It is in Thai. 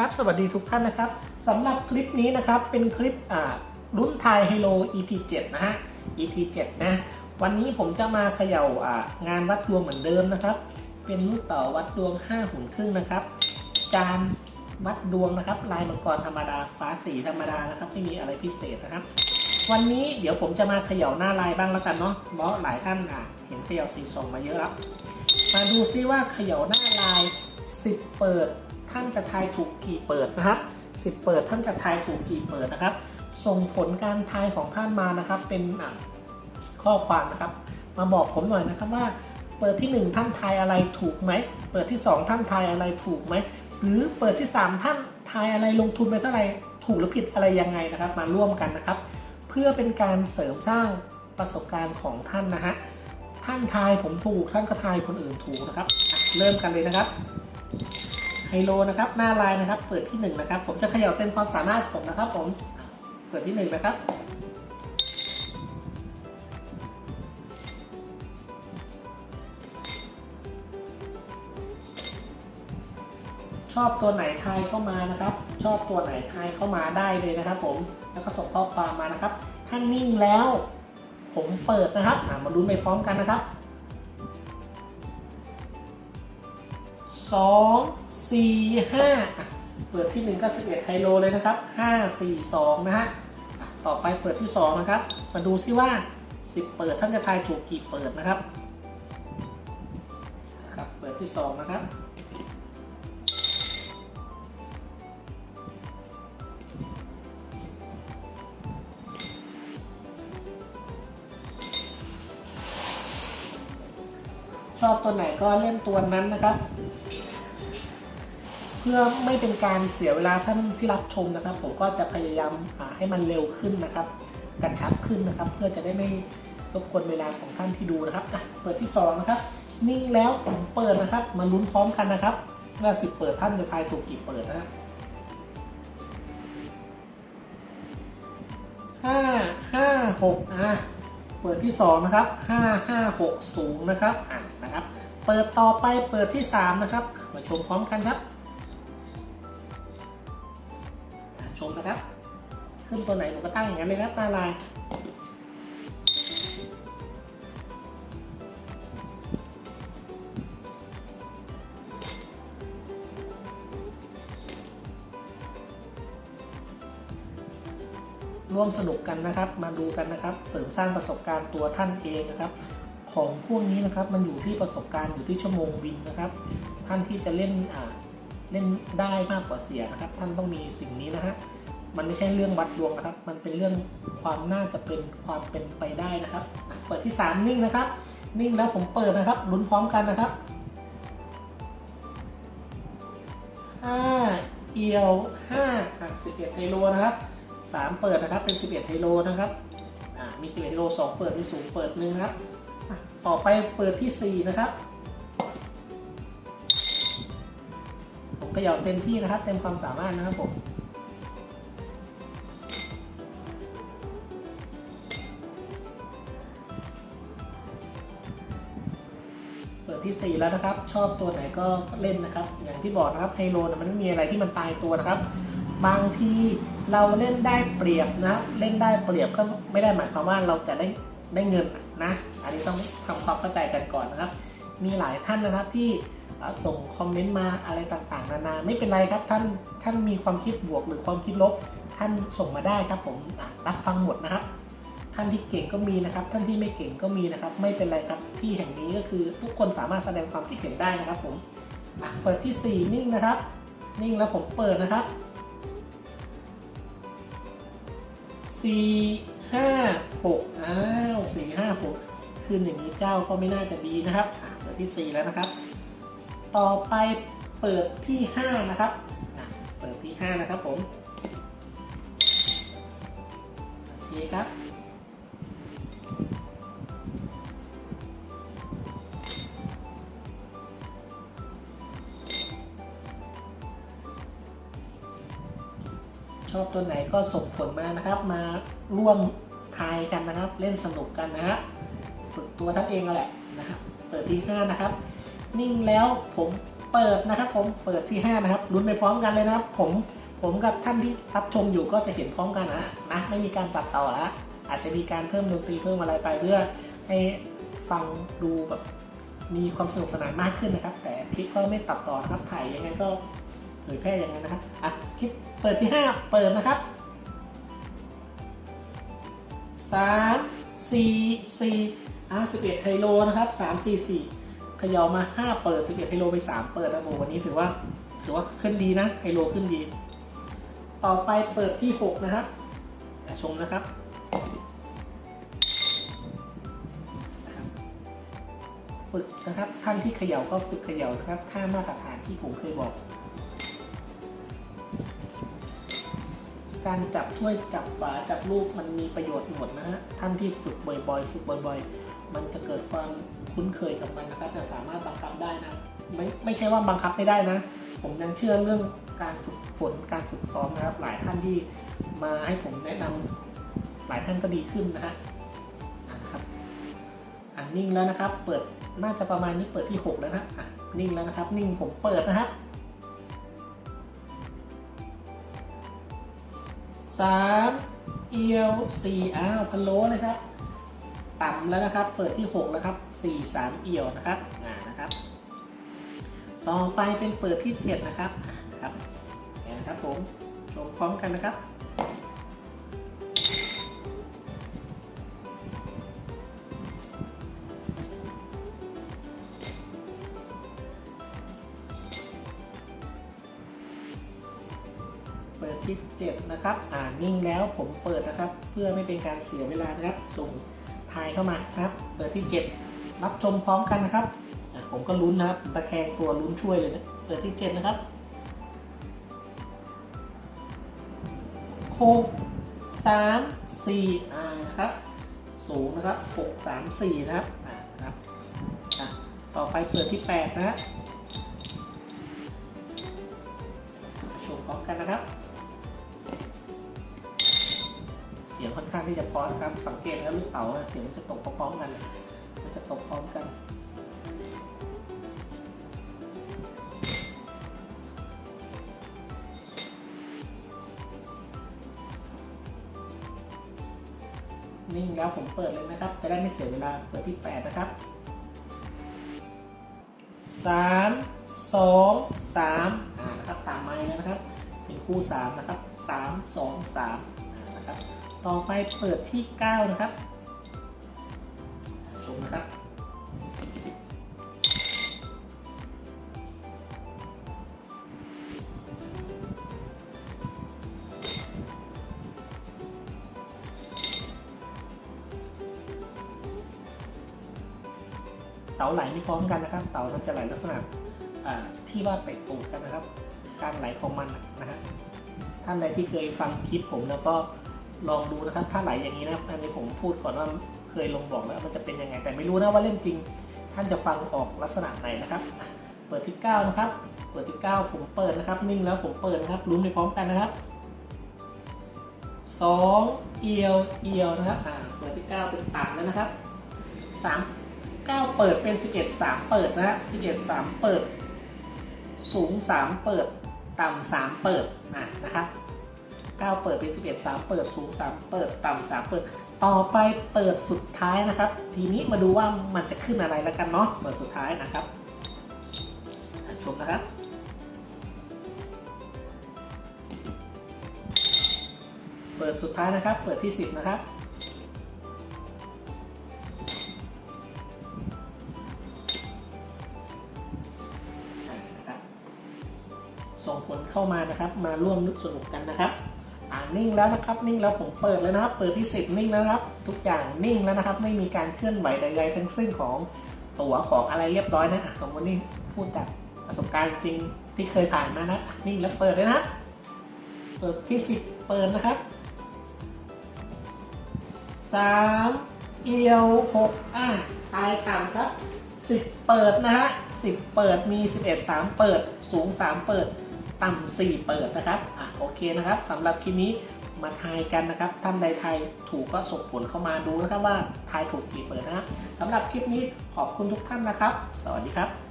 ครับ สวัสดีทุกท่านนะครับสำหรับคลิปนี้นะครับเป็นคลิปอ่ารุ่นไทยไฮโล EP 7 นะฮะ EP 7 นะ วันนี้ผมจะมาเขย่าอ่างานวัดดวงเหมือนเดิมนะครับ เป็นลูกเต๋าวัดดวง 5 หุ่นครึ่งนะครับ จานวัดดวงนะครับ ลายมังกรธรรมดาฟ้าสีธรรมดานะครับไม่มีอะไรพิเศษนะครับ วันนี้เดี๋ยวผมจะมาเขย่าหน้าลายบ้างแล้วกันเนาะเพราะหลายท่านอะเห็นเขย่าสีส่งมาเยอะแล้วมาดูซิว่าเขย่าหน้าลาย 10 เปิด ท่านจะทายถูกกี่เปิดนะครับ10 เปิดท่านจะทายถูกกี่เปิดนะครับ ส่งผลการทายของท่านมานะครับ เป็นข้อความนะครับ มาบอกผมหน่อยนะครับว่า เปิดที่ 1 ท่านทายอะไรถูกไหม เปิดที่ 2 ท่านทายอะไรถูกไหม หรือเปิดที่ 3 ท่านทายอะไรลงทุนไปเท่าไหร่ถูกหรือผิดอะไรยังไงนะครับ มาร่วมกันนะครับ เพื่อเป็นการเสริมสร้างประสบการณ์ของท่านนะฮะท่านทายผมถูกท่านก็ทายคนอื่นถูกนะครับ เริ่มกันเลยนะครับ ไฮโลนะครับ หน้าลายนะครับ เปิดที่หนึ่งนะครับ ผมจะเขย่าเต็มความสามารถผมนะครับ ผม เปิดที่หนึ่งนะครับ ชอบตัวไหนทายเข้ามานะครับ ชอบตัวไหนทายเข้ามาได้เลยนะครับ ผม แล้วก็ส่งข้อความมานะครับ ถ้านิ่งแล้ว ผมเปิดนะครับ มาลุ้นไปพร้อมกันนะครับสอง สี่ห้าเปิดที่หนึ่งก็สิบเอ็ดไฮโลเลยนะครับห้าสี่สองนะฮะต่อไปเปิดที่สองนะครับ มาดูซิว่าสิบเปิดท่านจะทายถูกกี่เปิดนะครับครับเปิดที่สองนะครับชอบตัวไหนก็เล่นตัวนั้นนะครับ พื่อไม่เป็นการเสียเวลาท่านที่รับชมนะครับ ผมก็จะพยายามหาให้มันเร็วขึ้นนะครับกระชับขึ้นนะครับ เพื่อจะได้ไม่รบกวนเวลาของท่านที่ดูนะครับเปิดที่สองนะครับนิ่งแล้วผมเปิดนะครับ มาลุ้นพร้อมกันนะครับว่าสิบเปิดท่านจะทายถูกกี่เปิดนะครับห้าห้าหกอะเปิดที่2นะครับ5560นะครับอะนะครับ เปิดต่อไปเปิดที่3นะครับ มาชมพร้อมกันครับ ชมนะครับ ขึ้นตัวไหนผมก็ตั้งอย่างนั้นเลยนะหน้าลายร่วมสนุกกันนะครับ มาดูกันนะครับ เสริมสร้างประสบการณ์ตัวท่านเองนะครับ ของพวกนี้นะครับมันอยู่ที่ประสบการณ์อยู่ที่ชั่วโมงบินนะครับ ท่านที่จะเล่นอ่า เล่นได้มากกว่าเสียนะครับ ท่านต้องมีสิ่งนี้นะฮะมันไม่ใช่เรื่องวัดดวงนะครับ มันเป็นเรื่องความน่าจะเป็นความเป็นไปได้นะครับ เปิดที่ 3 นิ่งนะครับ นิ่งแล้วผมเปิดนะครับลุ้นพร้อมกันนะครับห้าเอียวห้าอะสิบเอ็ดไฮโลนะครับสามเปิดนะครับเป็น 11ไฮโลนะครับอ่ามี 11ไฮโล2เปิดมีสูงเปิดหนึ่งครับต่อไปเปิดที่ 4 นะครับ ขย่าเต็มที่นะครับ เต็มความสามารถนะครับผมเปิดที่ 4 แล้วนะครับ ชอบตัวไหนก็เล่นนะครับ อย่างที่บอกนะครับไฮโลนะมันไม่มีอะไรที่มันตายตัวนะครับ บางทีเราเล่นได้เปรียบนะเล่นได้เปรียบก็ไม่ได้หมายความว่าเราจะได้ได้เงินนะ อันนี้ต้องทำความเข้าใจกันก่อนนะครับ มีหลายท่านนะครับที่ส่งคอมเมนต์มาอะไรต่างๆ นานาไม่เป็นไรครับท่านท่านมีความคิดบวกหรือความคิดลบ ท่านส่งมาได้ครับ ผมรับฟังหมดนะครับ ท่านที่เก่งก็มีนะครับ ท่านที่ไม่เก่งก็มีนะครับ ไม่เป็นไรครับที่แห่งนี้ก็คือ ทุกคนสามารถแสดงความคิดเห็นได้นะครับ ผมเปิดที่ 4 นิ่งนะครับ นิ่งแล้วผมเปิดนะครับสี่ห้าหกอ้าวสี่ห้าหก ขึ้นอย่างนี้เจ้าก็ไม่น่าจะดีนะครับเปิดที่สี่แล้วนะครับ ต่อไปเปิดที่ห้านะครับ เปิดที่ห้านะครับผมโอเคครับชอบตัวไหนก็ส่งผลมานะครับ มาร่วมทายกันนะครับ เล่นสนุกกันนะฮะ ฝึกตัวท่านเองแหละนะครับ เปิดที่ห้านะครับ นิ่งแล้วผมเปิดนะครับ ผมเปิดที่5นะครับลุ้นไปพร้อมกันเลยนะครับ ผมผมกับท่านที่รับชมอยู่ก็จะเห็นพร้อมกันนะนะไม่มีการตัดต่อแล้วอาจจะมีการเพิ่มดนตรีเพิ่มอะไรไปเพื่อให้ฟังดูแบบมีความสนุกสนานมากขึ้นนะครับ แต่คลิปก็ไม่ตัดต่อนะครับถ่ายยังไงก็เผยแพร่อย่างนั้นนะครับอะคลิปเปิดที่ 5 เปิดนะครับสามสี่สี่ อะสิบเอ็ดไฮโลนะครับสามสี่สี่ขย่ามาห้าเปิดสิบเอ็ดไฮโลไปสามเปิดนะโอ้วันนี้ถือว่าถือว่าขึ้นดีนะ ไฮโลขึ้นดี ต่อไปเปิดที่หกนะครับชมนะครับฝึกนะครับท่านที่เขย่าก็ฝึกเขย่านะครับท่ามาตรฐานที่ผมเคยบอก การจับถ้วยจับฝาจับลูกมันมีประโยชน์หมดนะฮะท่านที่ฝึกบ่อยๆ ฝึกบ่อยๆ มันจะเกิดความคุ้นเคยกับมันนะครับจะสามารถบังคับได้นะไม่ไม่ใช่ว่าบังคับไม่ได้นะ ผมยังเชื่อเรื่องการฝึกฝนการฝึกซ้อมนะครับ หลายท่านที่มาให้ผมแนะนำหลายท่านก็ดีขึ้นนะฮะนะครับอันนิ่งแล้วนะครับ เปิดน่าจะประมาณนี้เปิดที่ 6 แล้วนะอะนิ่งแล้วนะครับ นิ่งผมเปิดนะครับสามเอียวสี่อ้าวพะโลเลยครับ ต่ำแล้วนะครับ เปิดที่หกแล้วครับสี่สามเอียวนะครับอ่านะครับ ต่อไปเป็นเปิดที่เจ็ดนะครับครับเนี่ยนะครับผมชมพร้อมกันนะครับเปิดที่7นะครับ อ่านิ่งแล้วผมเปิดนะครับ เพื่อไม่เป็นการเสียเวลานะครับ ส่ง ทายเข้ามานะครับเปิดที่ 7 รับชมพร้อมกันนะครับผมก็ลุ้นนะครับตะแคงตัวลุ้นช่วยเลยนะเปิดที่ 7 นะครับหกสามสี่อ่านะครับ สูงนะครับหกสามสี่นะครับอ่านะครับอะต่อไปเปิดที่8นะฮะชมพร้อมกันนะครับ ค่อนข้างที่จะพร้อมครับ สังเกตแล้วลูกเต๋าเสียงมันจะตกพร้อมกัน มันจะตกพร้อมกันนิ่งแล้วผมเปิดเลยนะครับ จะได้ไม่เสียเวลาเปิดที่ 8 นะครับ 3 2 3อ่านะครับตามไม้แล้วนะครับ เป็นคู่ 3 นะครับ 3 2 3อ่า นะครับ ต่อไปเปิดที่ 9 นะครับชมนะครับเต๋าไหลไม่พร้อมกันนะครับเต๋ามันจะไหลลักษณะที่ว่าเปะตูดกันนะครับ การไหลของมันนะฮะท่านใดที่เคยฟังคลิปผมแล้วก็ ลองดูนะครับ ถ้าไหลอย่างนี้นะอันนี้ผมพูดก่อนว่าเคยลงบอกแล้วมันจะเป็นยังไง แต่ไม่รู้นะว่าเล่นจริง ท่านจะฟังออกลักษณะไหนนะครับ เปิดที่9นะครับ เปิดที่9ผมเปิดนะครับ นิ่งแล้วผมเปิดนะครับลุ้นไปพร้อมกันนะครับ2เอียวเอียวนะครับอ่าเปิดที่9เป็นต่ำแล้วนะครับ3 9 เปิดเป็น 11 3 เปิดนะฮะ11 3 เปิด สูง 3 เปิด ต่ำ 3 เปิดนะนะครับ 9 เปิดเป็น 11 3 เปิดสูง 3 เปิดต่ำ3เปิด ต่อไปเปิดสุดท้ายนะครับ ทีนี้มาดูว่ามันจะขึ้นอะไรแล้วกันเนาะเปิดสุดท้ายนะครับชมนะครับเปิดสุดท้ายนะครับ เปิดที่ 10 นะครับนะครับส่งผลเข้ามานะครับ มาร่วมนึกสนุกกันนะครับ นิ่งแล้วนะครับ นิ่งแล้วผมเปิดแล้วนะครับ เปิดที่สิบนิ่งแล้วครับ ทุกอย่างนิ่งแล้วนะครับ ไม่มีการเคลื่อนไหวใดๆทั้งสิ้นของตัวของอะไรเรียบร้อยนะสมมตินี่พูดจากประสบการณ์จริงที่เคยผ่านมานะนิ่งแล้วเปิดเลยนะเปิดที่สิบเปิดนะครับสามเอียวหกอะตายต่ำครับสิบเปิดนะฮะสิบเปิดมีสิบเอ็ดสามเปิดสูงสามเปิด ต่ำสี่เปิดนะครับอะโอเคนะครับสำหรับคลิปนี้มาทายกันนะครับ ท่านใดทายถูกก็ส่งผลเข้ามาดูนะครับว่าทายถูกกี่เปิดนะฮะสำหรับคลิปนี้ขอบคุณทุกท่านนะครับ สวัสดีครับ